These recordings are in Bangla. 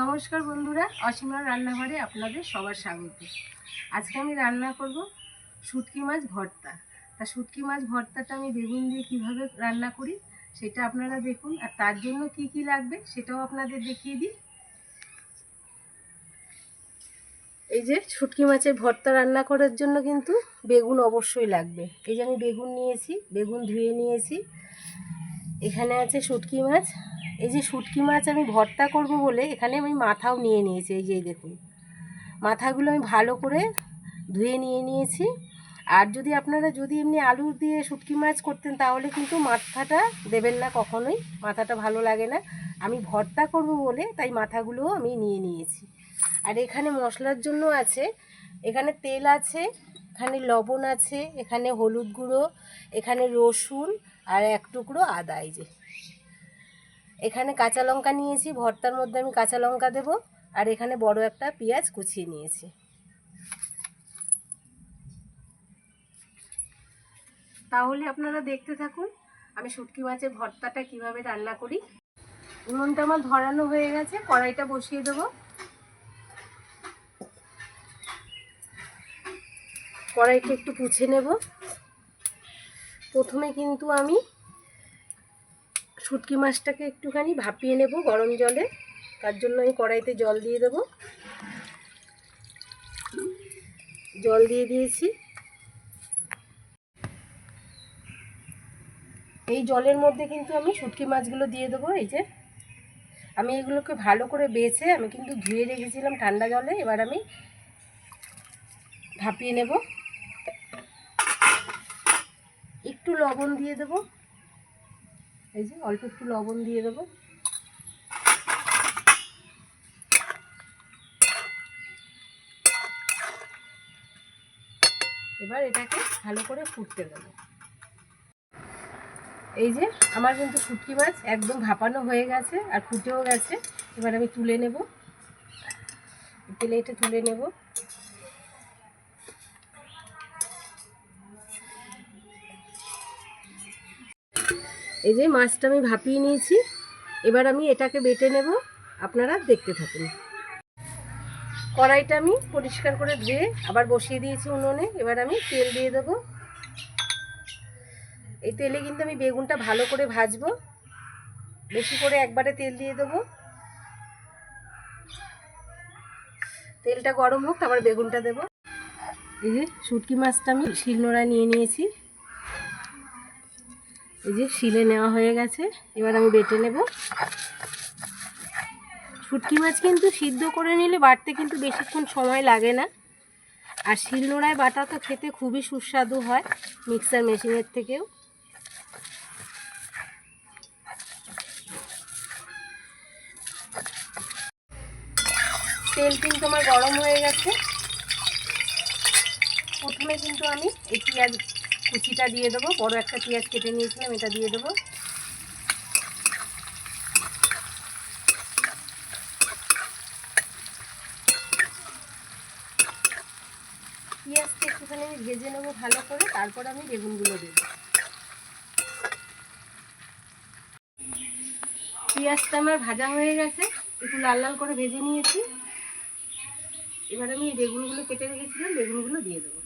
নমস্কার বন্ধুরা অসীমার রান্নাঘরে আপনাদের সবার স্বাগত। আজকে আমি রান্না করব শুটকি মাছ ভর্তা। তা শুটকি মাছ ভর্তাটা আমি বেগুন দিয়ে কীভাবে রান্না করি, সেটা আপনারা দেখুন। আর তার জন্য কি কি লাগবে, সেটাও আপনাদের দেখিয়ে দিই। এই যে শুটকি মাছের ভর্তা রান্না করার জন্য কিন্তু বেগুন অবশ্যই লাগবে। এই যে আমি বেগুন নিয়েছি, বেগুন ধুয়ে নিয়েছি। এখানে আছে শুটকি মাছ। এই যে শুটকি মাছ আমি ভর্তা করব বলে এখানে আমি মাথাও নিয়ে নিয়েছি, এই যে দেখুন। মাথাগুলো আমি ভালো করে ধুয়ে নিয়ে নিয়েছি। আর যদি আপনারা যদি এমনি আলু দিয়ে শুটকি মাছ করতেন তাহলে কিন্তু মাথাটা দেবেন না কখনোই, মাথাটা ভালো লাগে না। আমি ভর্তা করব বলে তাই মাথাগুলোও আমি নিয়ে নিয়েছি। আর এখানে মশলার জন্য আছে, এখানে তেল আছে, এখানে লবণ আছে, এখানে হলুদ গুঁড়ো, এখানে রসুন আর এক টুকরো আদা, এই যে। এখানে কাঁচা লঙ্কা নিয়েছি, ভর্তার মধ্যে আমি কাঁচা লঙ্কা দেব, আর এখানে বড় একটা পেঁয়াজ কুচিয়ে নিয়েছি। তাহলে আপনারা দেখতে থাকুন, আমি শুটকি মাছের ভর্তাটা কীভাবে রান্না করি। উনুনটা আমার ধরানো হয়ে গেছে, কড়াইটা বসিয়ে দেবো। কড়াইটা একটু পুছে নেব। প্রথমে কিন্তু আমি শুটকি মাছটাকে একটুখানি ভাপিয়ে নেব গরম জলে। তার জন্য আমি কড়াইতে জল দিয়ে দেব। জল দিয়ে দিয়েছি। এই জলের মধ্যে কিন্তু আমি শুটকি মাছগুলো দিয়ে দেবো, এই যে। আমি এগুলোকে ভালো করে বেছে আমি কিন্তু ধুয়ে রেখেছিলাম ঠান্ডা জলে, এবার আমি ভাপিয়ে নেব। একটু লবণ দিয়ে দেবো। এই যে অল্প একটু লবণ দিয়ে দেবো। এবার এটাকে ভালো করে ফুটতে দেবো। এই যে আমার কিন্তু শুটকি মাছ একদম ভাপানো হয়ে গেছে আর ফুটেও গেছে। এবার আমি তুলে নেব। প্লেটে তুলে নেব। এই যে মাছটা আমি ভাপিয়ে নিয়েছি, এবার আমি এটাকে বেটে নেব, আপনারা দেখতে থাকুন। কড়াইটা আমি পরিষ্কার করে ধুয়ে আবার বসিয়ে দিয়েছি উনুনে, এবার আমি তেল দিয়ে দেব। এই তেলে কিন্তু আমি বেগুনটা ভালো করে ভাজবো। বেশি করে একবারে তেল দিয়ে দেবো। তেলটা গরম হোক, তারপর বেগুনটা দেবো। এই যে শুটকি মাছটা আমি শিলনোড়ায় নিয়ে নিয়েছি। এই যে শিলে নেওয়া হয়ে গেছে। এবার আমি বেটে নেব। শুটকি মাছ কিন্তু সিদ্ধ করে নিলে বাটতে কিন্তু বেশিক্ষণ সময় লাগে না। আর শিলনোড়ায় বাটা তো খেতে খুবই সুস্বাদু হয় মিক্সার মেশিনের থেকেও। তেল কিন্তু আমার গরম হয়ে গেছে। প্রথমে কিন্তু আমি এই পেঁয়াজ কুচিটা দিয়ে দেবো। বড় একটা পেঁয়াজ কেটে নিয়েছিলাম, এটা দিয়ে দেবো। পেঁয়াজটা একটুখানি আমি ভেজে নেব ভালো করে, তারপর আমি বেগুনগুলো দেবো। পেঁয়াজটা আমার ভাজা হয়ে গেছে, একটু লাল লাল করে ভেজে নিয়েছি। এবার আমি বেগুনগুলো কেটে রেখেছিলাম, বেগুনগুলো দিয়ে দেবো।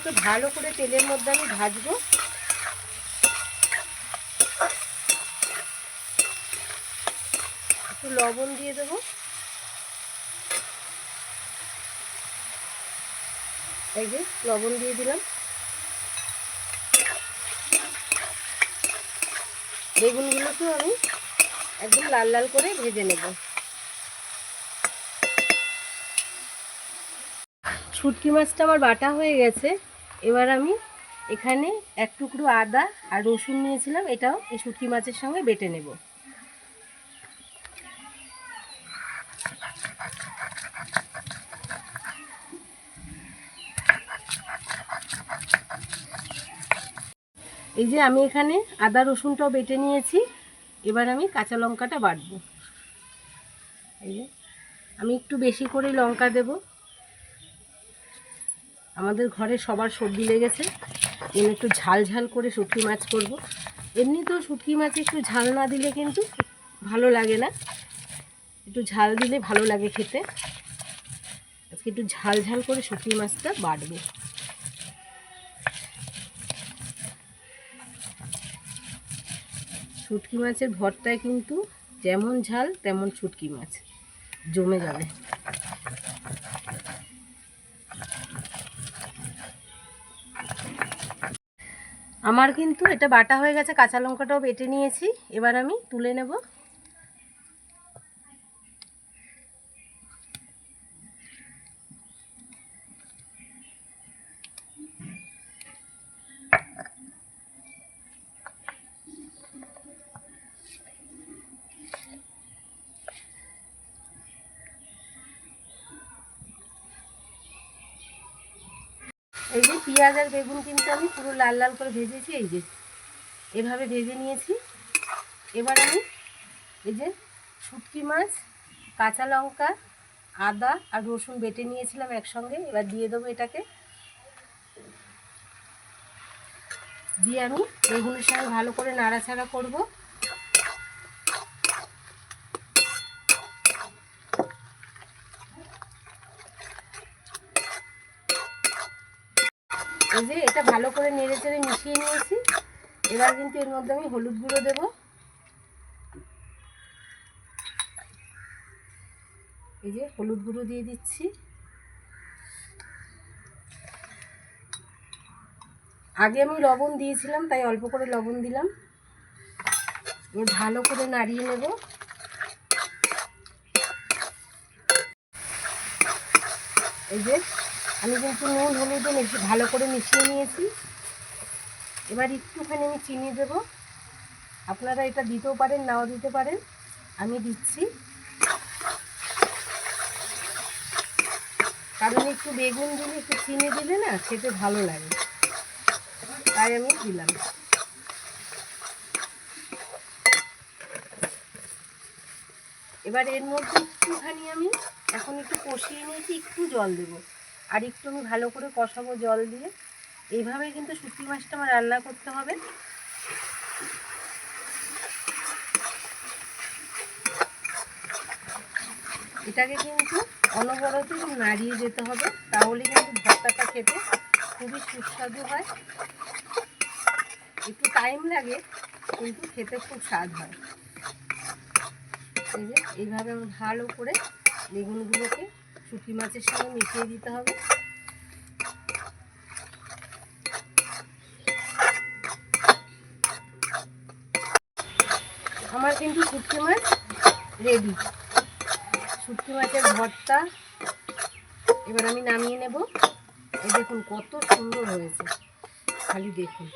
বেগুনগুলোকে ভালো করে তেলের মধ্যে আমি ভাজবো। একটু লবণ দিয়ে দেবো। এই যে লবণ দিয়ে দিলাম। বেগুনগুলোকেও আমি একদম লাল লাল করে ভেজে নেব। শুটকি মাছটা আমার বাটা হয়ে গেছে। এবার আমি এখানে এক টুকরো আদা আর রসুন নিয়েছিলাম, এটাও এই শুটকি মাছের সঙ্গে বেটে নেব। এই যে আমি এখানে আদা রসুনটাও বেটে নিয়েছি, এবার আমি কাঁচা লঙ্কাটা বাটবো। এই যে, আমি একটু বেশি করে লঙ্কা দেব। আমাদের ঘরে সবার সর্দি লেগেছে এর একটু ঝাল ঝাল করে শুটকি মাছ করব। এমনি তো শুটকি মাছ একটু ঝাল না দিলে কিন্তু ভালো লাগে না। একটু ঝাল দিলে ভালো লাগে খেতে। আজকে একটু ঝাল ঝাল করে শুটকি মাছটা বাড়বে শুটকি মাছের ভর্তায় কিন্তু যেমন ঝাল তেমন শুটকি মাছ জমে যাবে। আমার কিন্তু এটা বাটা হয়ে গেছে কাঁচা লঙ্কাটাও বেটে নিয়েছি। এবার আমি তুলে নেব। এই যে পেঁয়াজ আর বেগুন কিন্তু আমি পুরো লাল লাল করে ভেজেছি, এই যে। এভাবে ভেজে নিয়েছি। এবার আমি এই যে শুটকি মাছ, কাঁচা লঙ্কা, আদা আর রসুন বেটে নিয়েছিলাম একসঙ্গে। এবার দিয়ে দেবো এটাকে। দিয়ে আমি বেগুনের সঙ্গে ভালো করে নাড়াচাড়া করব। এই যে এটা ভালো করে নেড়ে চেড়ে মিশিয়ে নিয়েছি। এবার কিন্তু এর মধ্যে আমি হলুদ গুঁড়ো দেবো। এই যে হলুদ গুঁড়ো দিয়ে দিচ্ছি। আগে আমি লবণ দিয়েছিলাম, তাই অল্প করে লবণ দিলাম। এবার ভালো করে নাড়িয়ে নেব। এই যে আমি কিন্তু নুন হলুদও মিশি ভালো করে মিশিয়ে নিয়েছি। এবার একটুখানি আমি চিনি দেব। আপনারা এটা দিতেও পারেন, নাও দিতে পারেন। আমি দিচ্ছি। কারণ একটু বেগুন দিলে, একটু চিনি দিলে না খেতে ভালো লাগে। তাই আমি দিলাম। এবার এর মধ্যে একটুখানি আমি এখন একটু কষিয়ে নিয়েছি, একটু জল দেবো। আর একটু আমি ভালো করে কষাবো জল দিয়ে। এইভাবে কিন্তু শুটকি মাছটা আমার রান্না করতে হবে। এটাকে কিন্তু অনবরত নাড়িয়ে যেতে হবে, তাহলে কিন্তু ভর্তাটা খেতে খুবই সুস্বাদু হয়। একটু টাইম লাগে, কিন্তু খেতে খুব স্বাদ হয়। এইভাবে আমি ভালো করে বেগুনগুলোকে শুকি মাছের সঙ্গে মিশিয়ে দিতে হবে। আমার কিন্তু শুটকি মাছ রেডি শুটকি মাছের ভর্তা। এবার আমি নামিয়ে নেব। এই দেখুন কত সুন্দর হয়েছে। খালি দেখুন।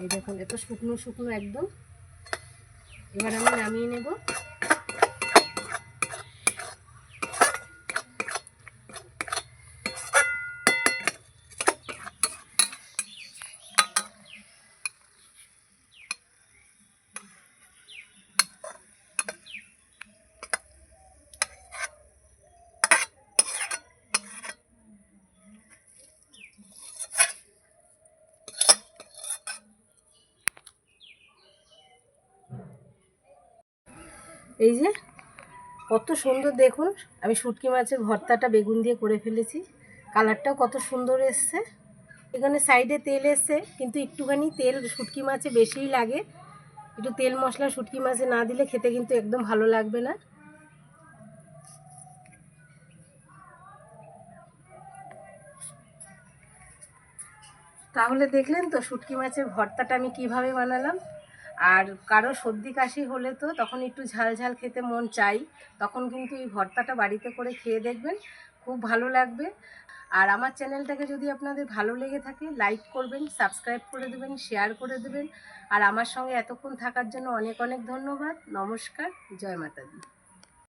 এই দেখুন, এত শুকনো শুকনো একদম। এবার আমি নামিয়ে নেব। এই যে, কত সুন্দর দেখুন, আমি শুটকি মাছের ভর্তাটা বেগুন দিয়ে করে ফেলেছি। কালারটাও কত সুন্দর এসছে। এখানে সাইডে তেল এসছে, কিন্তু একটুখানি তেল শুটকি মাছে বেশিই লাগে। একটু তেল মশলা শুটকি মাছে না দিলে খেতে কিন্তু একদম ভালো লাগবে না। তাহলে দেখলেন তো শুটকি মাছের ভর্তাটা আমি কীভাবে বানালাম। আর কারও সর্দি কাশি হলে তো তখন একটু ঝাল ঝাল খেতে মন চাই। তখন কিন্তু এই ভর্তাটা বাড়িতে করে খেয়ে দেখবেন, খুব ভালো লাগবে। আর আমার চ্যানেলটাকে যদি আপনাদের ভালো লেগে থাকে, লাইক করবেন, সাবস্ক্রাইব করে দেবেন, শেয়ার করে দেবেন। আর আমার সঙ্গে এতক্ষণ থাকার জন্য অনেক অনেক ধন্যবাদ। নমস্কার, জয় মাতাদি